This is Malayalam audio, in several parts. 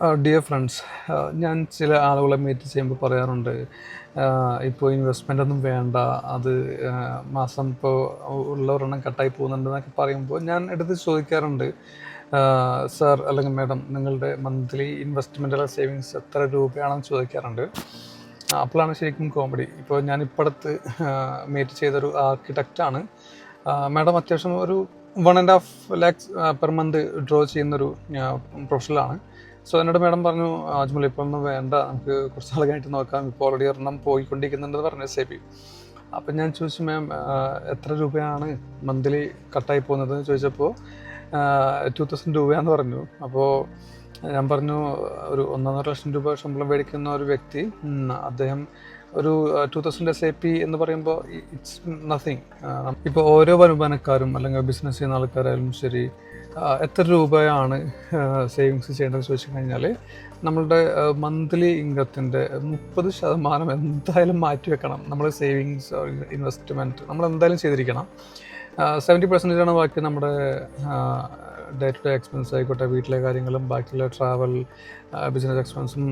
ഡിയർ ഫ്രണ്ട്സ് ഞാൻ ചില ആളുകളെ മീറ്റ് ചെയ്യുമ്പോൾ പറയാറുണ്ട് ഇപ്പോൾ ഇൻവെസ്റ്റ്മെന്റ് ഒന്നും വേണ്ട അത് മാസം ഇപ്പോൾ ഉള്ളവരെണ്ണം കട്ടായി പോകുന്നുണ്ട് എന്നൊക്കെ പറയുമ്പോൾ ഞാൻ എടുത്ത് ചോദിക്കാറുണ്ട് സാർ അല്ലെങ്കിൽ മാഡം നിങ്ങളുടെ മന്ത്ലി ഇൻവെസ്റ്റ്മെന്റ് അല്ലെങ്കിൽ സേവിങ്സ് എത്ര രൂപയാണെന്ന് ചോദിക്കാറുണ്ട്. അപ്പോഴാണ് ശരിക്കും കോമഡി ഇപ്പോൾ ഞാൻ ഇപ്പോഴത്ത് മീറ്റ് ചെയ്തൊരു ആർക്കിടെക്റ്റാണ് മാഡം അത്യാവശ്യം ഒരു one and half lakhs per month draw ചെയ്യുന്നൊരു പ്രൊഫഷണലാണ് സോ എന്നോട് മാഡം പറഞ്ഞു അജ്മൽ ഇപ്പം ഒന്നും വേണ്ട. നമുക്ക് കുറച്ച് നാൾ നോക്കാം. ഇപ്പോൾ ഓൾറെഡി ഒരെണ്ണം പോയിക്കൊണ്ടിരിക്കുന്നുണ്ടെന്ന് പറഞ്ഞു എസ് ഐ പി അപ്പം ഞാൻ ചോദിച്ചു മാം എത്ര രൂപയാണ് മന്ത്ലി കട്ടായി പോകുന്നത്? എന്ന് ചോദിച്ചപ്പോൾ ടു തൗസൻഡ് രൂപയാന്ന് പറഞ്ഞു. അപ്പോൾ ഞാൻ പറഞ്ഞു ഒരു ഒന്നൊന്നര ലക്ഷം രൂപ ശമ്പളം മേടിക്കുന്ന ഒരു വ്യക്തി അദ്ദേഹം ഒരു two thousand S I P എന്ന് പറയുമ്പോൾ ഇറ്റ്സ് നത്തിങ് ഇപ്പോൾ ഓരോ വരുമാനക്കാരും അല്ലെങ്കിൽ ബിസിനസ് ചെയ്യുന്ന ആൾക്കാരായാലും ശരി എത്ര രൂപയാണ് സേവിങ്സ് ചെയ്യേണ്ടതെന്ന് ചോദിച്ചു കഴിഞ്ഞാൽ നമ്മളുടെ മന്ത്ലി ഇൻകത്തിന്റെ മുപ്പത് ശതമാനം എന്തായാലും മാറ്റി വെക്കണം. നമ്മൾ സേവിങ്സ് ഇൻവെസ്റ്റ്മെന്റ് നമ്മൾ എന്തായാലും ചെയ്തിരിക്കണം. സെവന്റി ആണ് ബാക്കി നമ്മുടെ ഡേ ടു ഡേ എക്സ്പെൻസ് ആയിക്കോട്ടെ വീട്ടിലെ കാര്യങ്ങളും ബാക്കിയുള്ള ട്രാവൽ ബിസിനസ് എക്സ്പെൻസും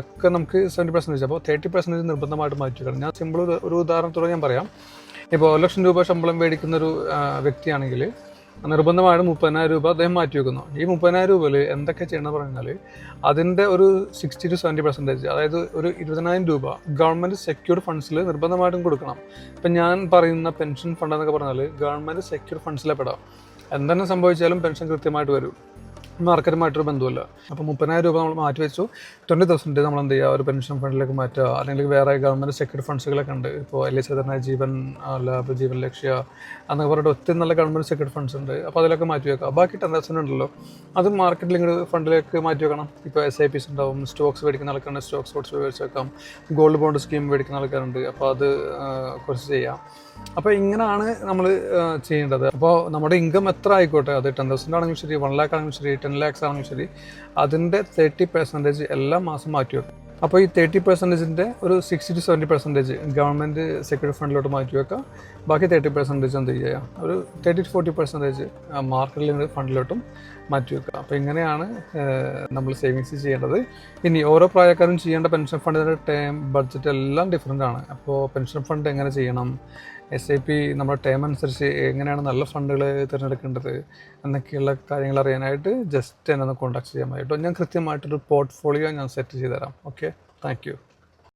ഒക്കെ നമുക്ക് സെവന്റി പെർസെന്റേജ് അപ്പോൾ തേർട്ടി പെർസെന്റേജ് നിർബന്ധമായിട്ട് മാറ്റി വെക്കണം. ഞാൻ സിമ്പിൾ ഒരു ഉദാഹരണത്തോടെ ഞാൻ പറയാം. ഇപ്പോൾ ഒരു ലക്ഷം രൂപ ശമ്പളം മേടിക്കുന്ന ഒരു വ്യക്തിയാണെങ്കിൽ നിർബന്ധമായിട്ടും മുപ്പതിനായിരം രൂപ അദ്ദേഹം മാറ്റി വെക്കുന്നു. ഈ മുപ്പതിനായിരം രൂപയിൽ എന്തൊക്കെ ചെയ്യണമെന്ന് പറഞ്ഞാൽ അതിന്റെ ഒരു സിക്സ്റ്റി ടു സെവന്റി പെർസെന്റേജ് അതായത് ഒരു ഇരുപതിനായിരം രൂപ ഗവൺമെന്റ് സെക്യൂർഡ് ഫണ്ട്സിൽ നിർബന്ധമായിട്ടും കൊടുക്കണം. ഇപ്പം ഞാൻ പറയുന്ന പെൻഷൻ ഫണ്ട് എന്നൊക്കെ പറഞ്ഞാൽ ഗവൺമെന്റ് സെക്യൂർഡ് ഫണ്ട്സിലെ പെടാം. എന്തെന്നെ സംഭവിച്ചാലും പെൻഷൻ കൃത്യമായിട്ട് വരും. മാർക്കറ്റുമായിട്ടൊരു ബന്ധമില്ല അപ്പോൾ മുപ്പതിനായിരം രൂപ നമ്മൾ മാറ്റി വെച്ചു. ട്വന്റി തൗസൻഡ് നമ്മൾ എന്ത് ചെയ്യുക? ഒരു പെൻഷൻ ഫണ്ടിലേക്ക് മാറ്റുക. അല്ലെങ്കിൽ വേറെ ഗവൺമെന്റ് സെക്യൂരിറ്റി ഫണ്ട്സുകളൊക്കെ ഉണ്ട്. ഇപ്പോൾ എൽ എസ് തന്നെ ജീവൻ ലാഭ് ജീവൻ ലക്ഷ്യ എന്നൊക്കെ പറഞ്ഞിട്ട് ഒത്തിരി നല്ല ഗവൺമെന്റ് സെക്യൂരിറ്റി ഫണ്ട്സ് ഉണ്ട്. അപ്പോൾ അതിലൊക്കെ മാറ്റി വെക്കുക. ബാക്കി ടെൻ തൗസൻഡ് ഉണ്ടല്ലോ. അത് മാർക്കറ്റ് ലിങ്ക് ഫണ്ടിലേക്ക് മാറ്റി വെക്കണം. ഇപ്പോൾ എസ് ഐ പിസ് ഉണ്ടാവും. സ്റ്റോക്സ് മേടിക്കുന്ന ആൾക്കാരുണ്ട്. സ്റ്റോക്സ് സ്പോർട്സ് മേടിച്ച് വെക്കാം. ഗോൾഡ് ബോണ്ട് സ്കീം മേടിക്കുന്ന ആൾക്കാരുണ്ട്. അപ്പോൾ അത് കുറച്ച് ചെയ്യാം. അപ്പോൾ ഇങ്ങനെയാണ് നമ്മൾ ചെയ്യേണ്ടത്. അപ്പോൾ നമ്മുടെ ഇൻകം എത്ര ആയിക്കോട്ടെ? അത് ടെൻ തൗസൻഡ് ആണെങ്കിലും ശരി വൺ ലാക്ക് ആണെങ്കിലും ശരി ടെൻ ലാക്സ് ആണെങ്കിലും ശരി അതിന്റെ തേർട്ടി പെർസെന്റേജ് എല്ലാ മാസം മാറ്റി വെക്കും. അപ്പോൾ ഈ തേർട്ടി പെർസെന്റേജിന്റെ ഒരു sixty to seventy percentage government security ഫണ്ടിലോട്ട് മാറ്റി വെക്കാം. ബാക്കി തേർട്ടി പെർസെന്റേജ് എന്ത് ചെയ്യുക ഒരു തേർട്ടി ടു ഫോർട്ടി പെർസെന്റേജ് മാർക്കറ്റിൽ ഫണ്ടിലോട്ടും മാറ്റി വെക്കുക അപ്പോൾ ഇങ്ങനെയാണ് നമ്മൾ സേവിങ്സ് ചെയ്യേണ്ടത്. ഇനി ഓരോ പ്രായക്കാരും ചെയ്യേണ്ട പെൻഷൻ ഫണ്ടിന്റെ ടൈം ബഡ്ജറ്റ് എല്ലാം ഡിഫറെന്റ് ആണ്. അപ്പോൾ പെൻഷൻ ഫണ്ട് എങ്ങനെ ചെയ്യണം? എസ് ഐ പി നമ്മുടെ ടേം അനുസരിച്ച് എങ്ങനെയാണ് നല്ല ഫണ്ടുകൾ തിരഞ്ഞെടുക്കേണ്ടത് എന്നൊക്കെയുള്ള കാര്യങ്ങൾ അറിയാനായിട്ട് ജസ്റ്റ് എന്നെ ഒന്ന് കോൺടാക്ട് ചെയ്യാൻ മതി കേട്ടോ ഞാൻ കൃത്യമായിട്ടൊരു പോർട്ട്ഫോളിയോ ഞാൻ സെറ്റ് ചെയ്ത് തരാം ഓക്കെ താങ്ക്